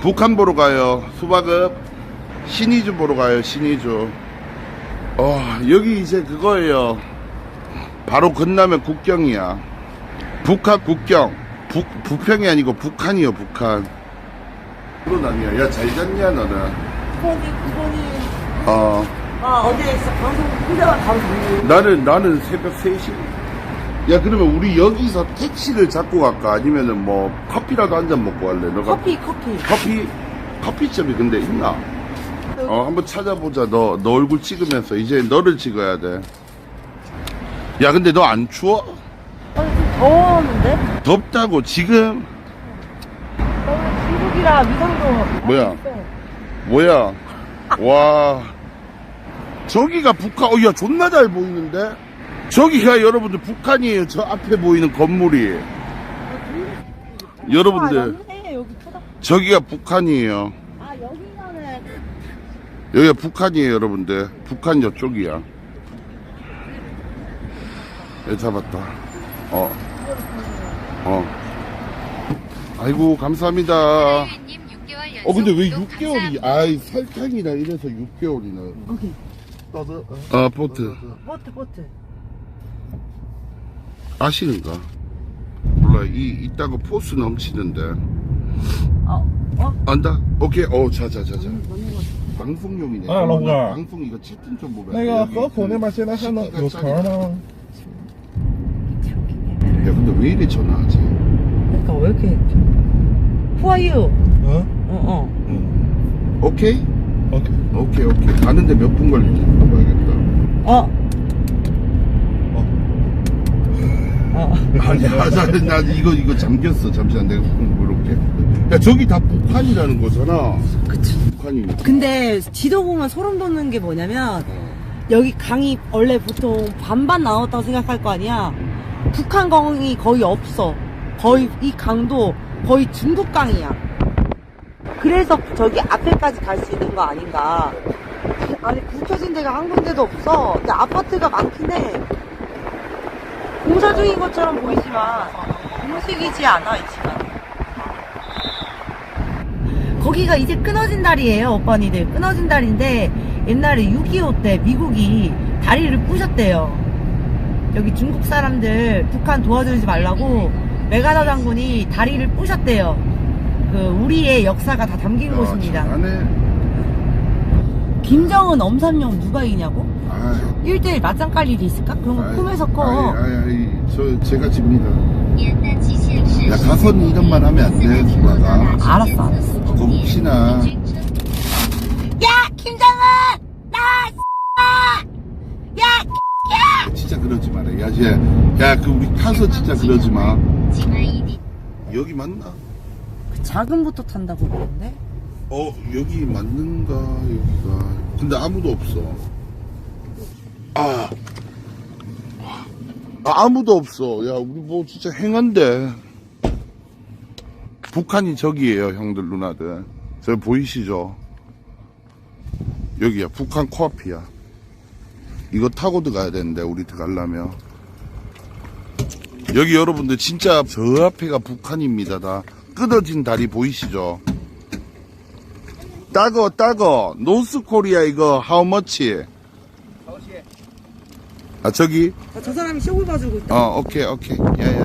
북한 보러 가요. 수박읍 신의주 보러 가요. 신의주. 어 여기 이제 그거예요. 바로 건너면 국경이야. 북한 국경. 북 부평이 아니고 북한이요 북한. 그런 아니야. 야 잘 잤냐 너는? 부모님, 부모님. 어 아, 어제 있어. 방송, 혼자만 방송. 나는 나는 새벽 3시. 야 그러면 우리 여기서 택시를 잡고 갈까? 아니면은 뭐 커피라도 한 잔 먹고 갈래? 너가 커피, 커피. 커피 커피점이 근데 있나? 어 한번 찾아보자. 너 너 얼굴 찍으면서 이제 너를 찍어야 돼. 야 근데 너 안 추워? 아니, 좀 더웠는데? 덥다고 지금 너무 중국이라 위상도. 뭐야? 뭐야? 와 저기가 북한. 어야 존나 잘 보이는데? 저기가 여러분들 북한이에요. 저 앞에 보이는 건물이. 여러분들 아. 여기. 저기가 북한이에요. 아, 여기가는. 여기가 북한이에요, 여러분들. 북한 저쪽이야. 예, 잡았다. 어. 어. 아이고, 감사합니다. 님 6개월 연속 어, 근데 왜 구독 6개월이, 감사합니다. 아이, 설탕이라 이래서 6개월이나. 여기. 아, 보트. 보트, 보트. 아시는가? 몰라 이 이따가 포스 넘치는데. 어? 어? 안다. 오케이. 어, 자자자자. 음, 음, 음. 방송용이네. 아, 롱가. 방송 이거 채팅 좀 보면. 내가 거 보내만 하나 요카나. 야, 근데 왜 이래 전화하지? 그러니까 왜 이렇게 Who are you? 어? 어, 어. 오케이? 오케이. 오케이, 오케이. 가는데 몇 분 걸리지? 봐야겠다. 어. 어. 아니야 나, 나 이거 이거 잠겼어 잠시만 내가 물어볼게 야 저기 다 북한이라는 거잖아 그치. 북한이니까 근데 지도 보면 소름 돋는 게 뭐냐면 여기 강이 원래 보통 반반 나왔다고 생각할 거 아니야. 북한 강이 거의 없어. 거의 이 강도 거의 중국 강이야. 그래서 저기 앞에까지 갈 수 있는 거 아닌가. 아니 굳혀진 데가 한 군데도 없어. 근데 아파트가 많긴 해. 공사 중인 것처럼 보이지만 공식이지 않아 이 시간. 거기가 이제 끊어진 다리예요, 오빠니들. 끊어진 다리인데 옛날에 6.25 때 미국이 다리를 부셨대요. 여기 중국 사람들 북한 도와주지 말라고 메가다 장군이 다리를 부셨대요. 그 우리의 역사가 다 담긴 곳입니다. 안에 김정은 엄삼용 누가 이기냐고? 1대1 맞짱 깔 일이 있을까? 그런 거 꿈에서 꺼. 아이, 아이, 아, 저, 제가 집니다. 야, 가선 이런 말 하면 안 돼, 누나가. 알았어, 알았어. 아, 그거 혹시나. 야, 김정은! 나, 야! 야! 아, 진짜 그러지 마라. 야, 쟤. 야, 그 우리 타서 진짜 그러지 마. 여기 맞나? 그 작은 부터 탄다고 그러는데? 어, 여기 맞는가, 여기가. 근데 아무도 없어. 아, 아 아무도 없어. 야 우리 뭐 진짜 행한데. 북한이 저기에요 형들 누나들. 저 보이시죠? 여기야 북한 코앞이야. 이거 타고 들어가야 되는데 우리 들어가려면. 여기 여러분들 진짜 저 앞에가 북한입니다 다. 끊어진 다리 보이시죠? 따거 따거. 노스 코리아 이거 how much? 아 저기? 저 사람이 쇼을 봐주고 있다. 어 오케이 오케이. 야야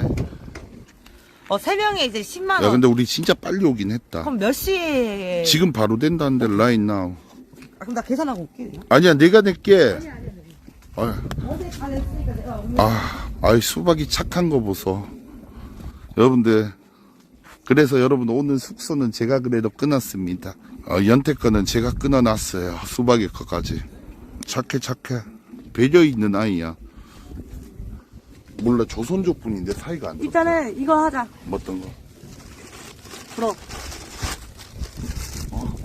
어, 세 명에 이제 10만원. 야 근데 우리 진짜 빨리 오긴 했다. 그럼 몇 시에. 지금 바로 된다는데 라인 나우 아, 그럼 나 계산하고 올게. 아니야 내가 낼게. 아, 어제 다 냈으니까 내가 오늘. 아 아이 수박이 착한 거 보소. 여러분들 그래서 여러분 오늘 숙소는 제가 그래도 끊었습니다. 어, 연태 거는 제가 끊어놨어요. 수박의 거까지. 착해 착해 배려 있는 아이야 몰라 조선족 분인데 사이가 안 좋다 일단은 이거 하자. 뭐 어떤 거 불어.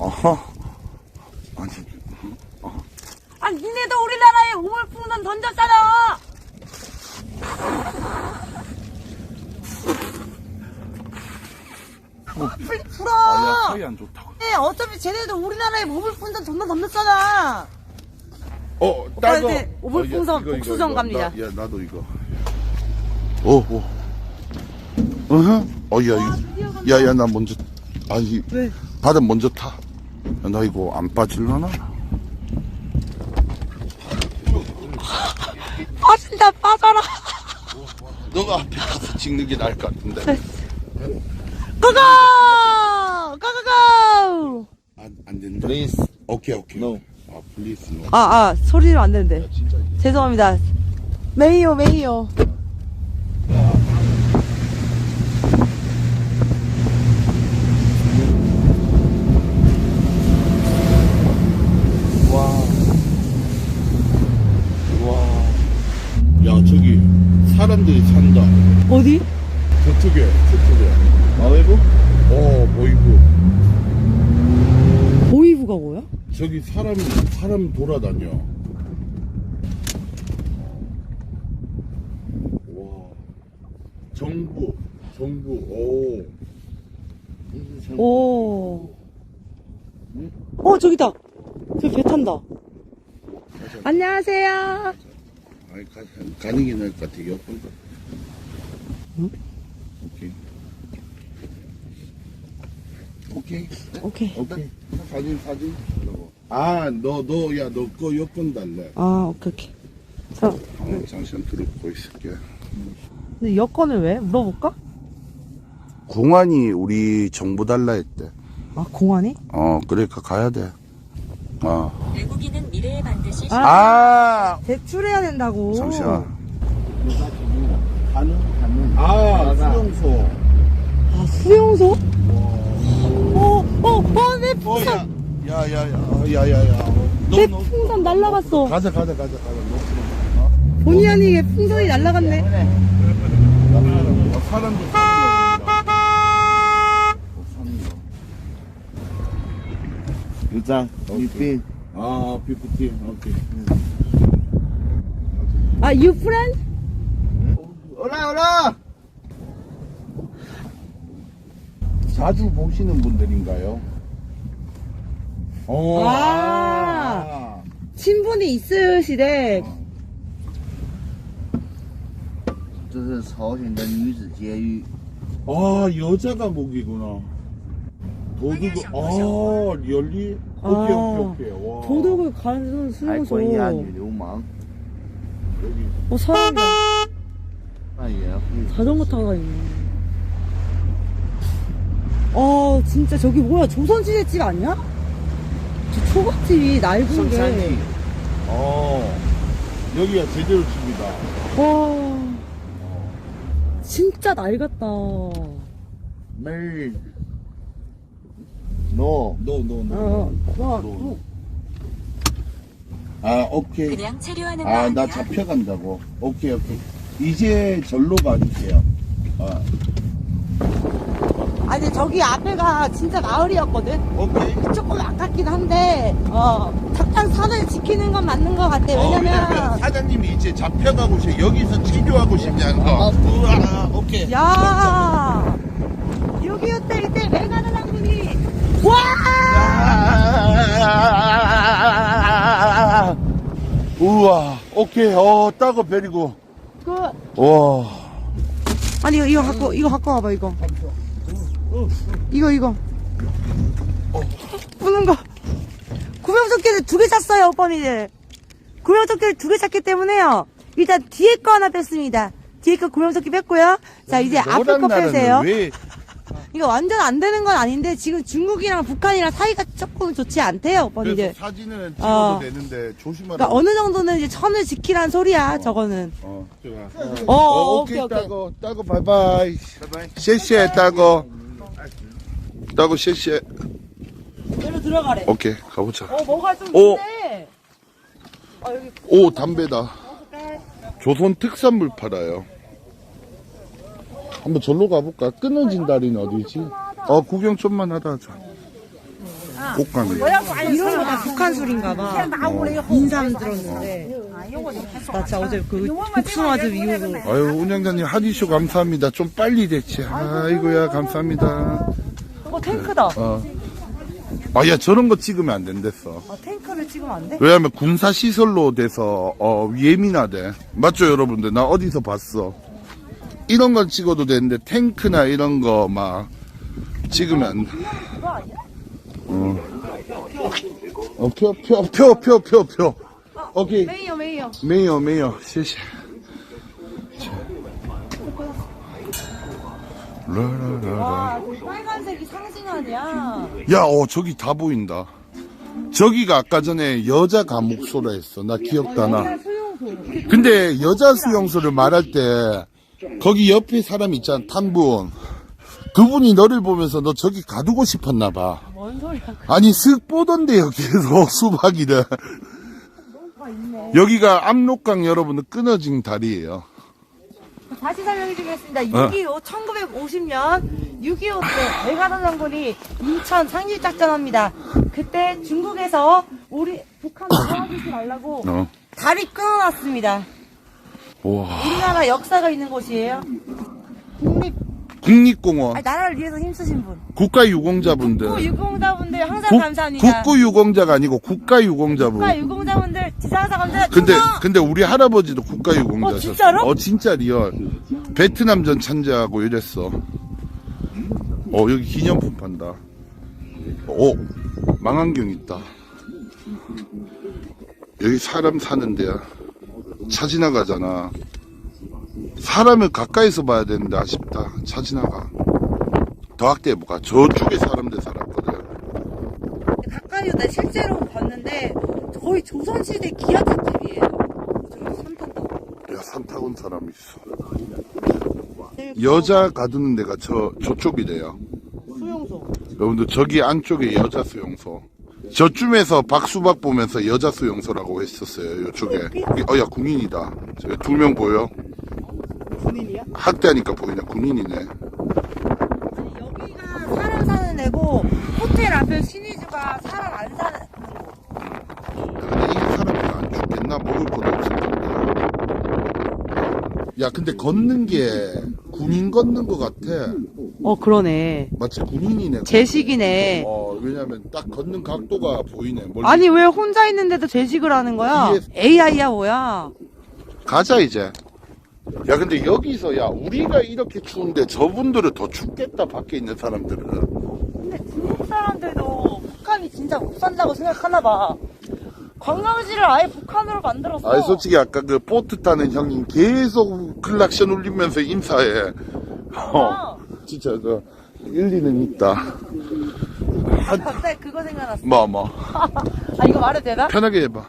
아하 아니 아니, 니네도 우리나라에 우물풍선 던졌잖아! 아, 빨리 풀어! 아야 사이 안 좋다고 네, 어차피 쟤네도 우리나라에 우물풍선 존나 던졌잖아! 어, 오빠한테 오물풍선 어, 이거, 이거, 복수전 이거. 갑니다. 나, 야, 나도 이거. 오, 오. 어허? 어, 야, 이거. 야, 야, 나 먼저. 아니, 왜? 바다 먼저 타. 야, 나 이거 안 빠질라나? 빠진다, 빠져라. 너가 앞에 가서 찍는 게 나을 것 같은데. 고고! 고고고! 안, 안 된다. Please. 오케이, 오케이. No. 아. 아, 아, 소리를 안 되는데. 진짜. 죄송합니다. 메이요, 메이요. 와. 와. 야, 저기, 사람들이 산다. 어디? 저쪽에, 저쪽에. 마웨브? 어, 보이고. 보이브가 뭐야? 저기 사람, 사람 돌아다녀. 와. 정부, 정부, 오. 오. 어, 저기다. 저기 배 탄다. 안녕하세요. 아니, 가, 가는 게 나을 것 같아, 옆으로. 응? 오케이. 오케이. 오케이. 오케이. 사진, 사진. 아, 너, 너, 야, 너거 옆번 달래. 아, 오케이, 오케이. 자, 어, 잠시만 들고 있을게. 근데 여권을 왜? 물어볼까? 공안이 우리 정보 달라 했대. 아, 공안이? 어, 그러니까 가야 돼. 어. 외국인은 미래에 반드시 아, 대출해야 된다고. 잠시만. 가는? 가는. 아, 수용소. 아, 수용소? 어, 어, 어, 내 어. 야, 야, 야, 야, 야, 야, 야. 내 풍선 날라갔어. 가자, 가자, 가자, 가자. 본의 아니게 풍선이 날라갔네. 어, 사람도 유장. 유빈. 아, 피프티. 오케이. 아, you friend? 올라, 올라! 자주 보시는 분들인가요? 어, 아. 친분이 있으시대. 这是朝鲜的女子监狱。 아, 여자가 목이구나. 도둑, 아, 열리? 오케이, 아. 오케이, 오케이. 와. 도둑을 가는 还 수용소. 关押女流氓， 여기. 어, 사람이다. 扮演护 자전거 타고 다니네. 어, 진짜 저기 뭐야? 조선시대집 아니야? 저 초밥집이 낡은 게. 어, 여기가 제대로 집이다. 와. 진짜 낡았다. 매일. 노. 노, 노, 노. 와, 어, 아, 오케이. 그냥 체류하는 아, 거 아, 나 잡혀간다고. 오케이, 오케이. 이제 절로 가주세요. 아, 아니, 저기 앞에가 진짜 마을이었거든? 오케이. 조금 아깝긴 한데, 어, 작당 선을 지키는 건 맞는 것 같아. 어, 왜냐면 왜냐면, 사장님이 이제 잡혀가고 싶, 여기서 치료하고 싶냐는 거. 우와, 오케이. 야 여기 호텔 이때 왜 가는 한분이 와! 아, 우와, 오케이. 어, 따고 베리고. 그, 와. 아니, 이거, 이거 갖고, 이거 갖고 와봐, 이거. 이거, 이거. 부는 거. 구명조끼를 두 개 샀어요, 오빠미들. 구명조끼를 두 개 샀기 때문에요. 일단 뒤에 거 하나 뺐습니다. 뒤에 거 구명조끼 뺐고요. 자, 이제 앞에 거 빼세요. 왜 이거 완전 안 되는 건 아닌데, 지금 중국이랑 북한이랑 사이가 조금 좋지 않대요, 오빠미들. 사진은 찍어도 어. 되는데 조심하라. 그러니까 어느 정도는 이제 선을 지키란 소리야, 저거는. 어, 좋아. 어, 어, 오케이, 오케이, 오케이. 따고, 따고, 바이바이. 셰셰, 따고. 따고, 셰셰. 여기로 들어가래. 오케이, 가보자. 어, 뭐가 좀 오. 있네. 아, 여기 오, 담배다. 조선 특산물 팔아요. 한번 절로 가볼까? 끊어진 다리는 어디지? 어, 구경 좀만 하다 하자. 꽃감이. 이런 거 다 북한 술인가 봐. 인삼 들었는데. 나 진짜 어제 그 복숭아즙 이후로. 아유, 운영자님 한이쇼 감사합니다. 좀 빨리 됐지. 아이고야, 감사합니다. 어, 탱크다. 어. 아, 야, 저런 거 찍으면 안 된댔어. 아, 탱크를 찍으면 안 돼? 왜냐면 군사시설로 돼서, 어, 예민하대. 맞죠, 여러분들? 나 어디서 봤어. 이런 건 찍어도 되는데, 탱크나 이런 거, 막, 찍으면 안 돼. 그거 아니야? 어, 표, 표, 표, 표, 표, 표. 오케이. 메이요 메이요 没有没有，谢谢。 라라라라. 와 그 빨간색이 상징하냐 야, 어, 저기 다 보인다. 저기가 아까 전에 여자 감옥소라 했어. 나 기억도 안 나. 근데 여자 수용소를 말할 때 거기 옆에 사람 있잖아, 탄분. 그분이 너를 보면서 너 저기 가두고 싶었나 봐. 뭔 소리야 아니, 쓱 보던데요, 계속 수박이를. 여기가 압록강 여러분들 끊어진 다리예요. 다시 설명해 드리겠습니다. 어. 6.25, 1950년 6.25때 메가더 정권이 인천 상륙 작전합니다. 그때 중국에서 우리 북한 도와주지 말라고 어. 다리 끊어놨습니다. 와. 우리나라 역사가 있는 곳이에요. 국립, 국립공원. 아니, 나라를 위해서 힘쓰신 분. 국가유공자분들. 국구 유공자분들 항상 국- 감사합니다. 국구 유공자가 아니고 국가유공자분. 국가 유공자분들 항상 감사합니다. 근데 충성! 근데 우리 할아버지도 국가유공자셨어. 어, 진짜로? 어 진짜 리얼. 베트남전 참전하고 이랬어. 어 여기 기념품 판다. 어 망원경 있다. 여기 사람 사는 데야. 차 지나가잖아. 사람을 가까이서 봐야 되는데 아쉽다. 차 지나가. 더 확대해볼까? 저쪽에 사람들 살았거든. 가까이서 나 실제로 봤는데 거의 조선시대. 야, 산 타고 온 사람이 있어. 여자 가두는 데가 저, 저쪽이래요. 수용소. 여러분들, 저기 안쪽에 여자 수용소. 저쯤에서 박수박 보면서 여자 수용소라고 했었어요, 요쪽에. 어, 야, 군인이다. 두 명 보여? 군인이야? 학대하니까 보이네, 군인이네. 여기가 사람 사는 데고 호텔 앞에 신의주가 사람 안 사는 근데 이 사람들 먹을 것도 텐데. 야, 근데 걷는 게 군인 걷는 것 같아. 어 그러네 마치 군인이네. 제식이네 어, 왜냐면 딱 걷는 각도가 보이네. 멀리. 아니 왜 혼자 있는데도 제식을 하는 거야? 뒤에- AI야 뭐야 가자 이제. 야 근데 여기서 야 우리가 이렇게 추운데 저분들은 더 춥겠다 밖에 있는 사람들은. 근데 중국 사람들도 북한이 진짜 못 산다고 생각하나 봐 관광지를 아예 북한으로 만들었어 아니 솔직히 아까 그 보트 타는 형님 계속 클락션 울리면서 인사해. 어, 진짜 그 일리는 있다. 갑자기 그거 생각났어 뭐 뭐. 아 이거 말해도 되나? 편하게 해봐.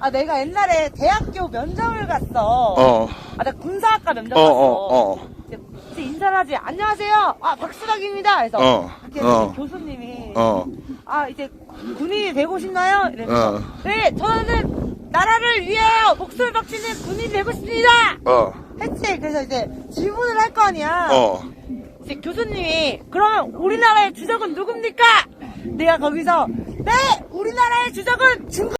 아 내가 옛날에 대학교 면접을 갔어 어. 아 나 군사학과 면접 어, 갔어 어, 어. 이제, 이제 인사를 하지 안녕하세요 아 박수덕입니다 그래서 어, 이렇게 어. 교수님이 어. 아 이제 군인이 되고 싶나요? 이러면서 어. 네 저는 나라를 위하여 목숨을 바치는 군인이 되고 싶습니다 어. 했지 그래서 이제 질문을 할 거 아니야 어. 이제 교수님이 그러면 우리나라의 주적은 누굽니까? 내가 거기서 네 우리나라의 주적은 중국